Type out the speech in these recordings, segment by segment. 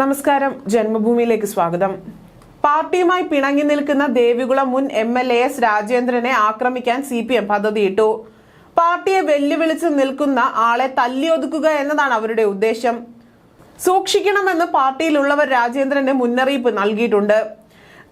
നമസ്കാരം. ജന്മഭൂമിയിലേക്ക് സ്വാഗതം. പാർട്ടിയുമായി പിണങ്ങി നിൽക്കുന്ന ദേവികുളം മുൻ എം എൽ എ എസ് രാജേന്ദ്രനെ ആക്രമിക്കാൻ സി പി എം പദ്ധതിയിട്ടു. പാർട്ടിയെ വെല്ലുവിളിച്ച് നിൽക്കുന്ന ആളെ തല്ലിയൊതുക്കുക എന്നതാണ് അവരുടെ ഉദ്ദേശം. സൂക്ഷിക്കണമെന്ന് പാർട്ടിയിലുള്ളവർ രാജേന്ദ്രന് മുന്നറിയിപ്പ് നൽകിയിട്ടുണ്ട്.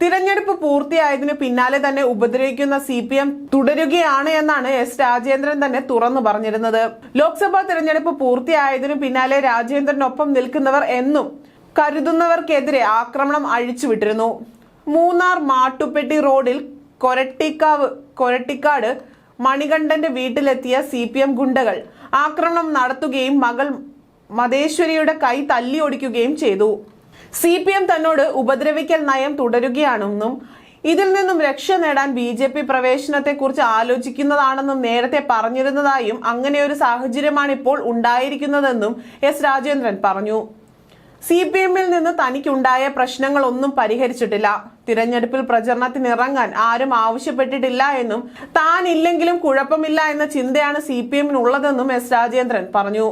തിരഞ്ഞെടുപ്പ് പൂർത്തിയായതിനു പിന്നാലെ തന്നെ ഉപദ്രവിക്കുന്ന സി പി എം തുടരുകയാണ് എന്നാണ് എസ് രാജേന്ദ്രൻ തന്നെ തുറന്നു പറഞ്ഞിരുന്നത്. ലോക്സഭാ തിരഞ്ഞെടുപ്പ് പൂർത്തിയായതിനു പിന്നാലെ രാജേന്ദ്രനൊപ്പം നിൽക്കുന്നവർ എന്നും കരുതുന്നവർക്കെതിരെ ആക്രമണം അഴിച്ചുവിട്ടിരുന്നു. മൂന്നാർ മാട്ടുപ്പെട്ടി റോഡിൽ കൊരട്ടിക്കാവ് കൊരട്ടിക്കാട് മണികണ്ഠന്റെ വീട്ടിലെത്തിയ സി പി എം ഗുണ്ടകൾ ആക്രമണം നടത്തുകയും മകൾ മതേശ്വരിയുടെ കൈ തല്ലിയൊടിക്കുകയും ചെയ്തു. സി പി എം തന്നോട് ഉപദ്രവിക്കൽ നയം തുടരുകയാണെന്നും ഇതിൽ നിന്നും രക്ഷ നേടാൻ ബി ജെ പി പ്രവേശനത്തെക്കുറിച്ച് ആലോചിക്കുന്നതാണെന്നും നേരത്തെ പറഞ്ഞിരുന്നതായും അങ്ങനെയൊരു സാഹചര്യമാണ് ഇപ്പോൾ ഉണ്ടായിരിക്കുന്നതെന്നും എസ് രാജേന്ദ്രൻ പറഞ്ഞു. സി പി എമ്മിൽ നിന്ന് തനിക്കുണ്ടായ പ്രശ്നങ്ങളൊന്നും പരിഹരിച്ചിട്ടില്ല. തിരഞ്ഞെടുപ്പിൽ പ്രചരണത്തിന് ഇറങ്ങാൻ ആരും ആവശ്യപ്പെട്ടിട്ടില്ല എന്നും താൻ ഇല്ലെങ്കിലും കുഴപ്പമില്ല എന്ന ചിന്തയാണ് സി പി എമ്മിനുള്ളതെന്നും എസ് രാജേന്ദ്രൻ പറഞ്ഞു.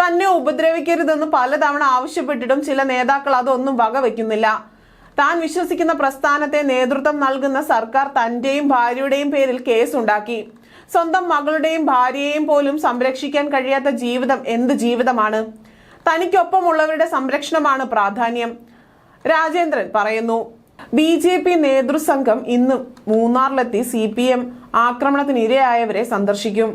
തന്നെ ഉപദ്രവിക്കരുതെന്ന് പലതവണ ആവശ്യപ്പെട്ടിട്ടും ചില നേതാക്കൾ അതൊന്നും വകവെക്കുന്നില്ല. താൻ വിശ്വസിക്കുന്ന പ്രസ്ഥാനത്തെ നേതൃത്വം നൽകുന്ന സർക്കാർ തന്റെയും ഭാര്യയുടെയും പേരിൽ കേസുണ്ടാക്കി. സ്വന്തം മകളുടെയും ഭാര്യയെയും പോലും സംരക്ഷിക്കാൻ കഴിയാത്ത ജീവിതം എന്ത് ജീവിതമാണ്? തനിക്കൊപ്പമുള്ളവരുടെ സംരക്ഷണമാണ് പ്രാധാന്യം. രാജേന്ദ്രൻ പറയുന്നു ബി ജെ പി നേതൃസംഘം ഇന്ന് മൂന്നാറിലെത്തി സി പി എം ആക്രമണത്തിനിരയായവരെ സന്ദർശിക്കും.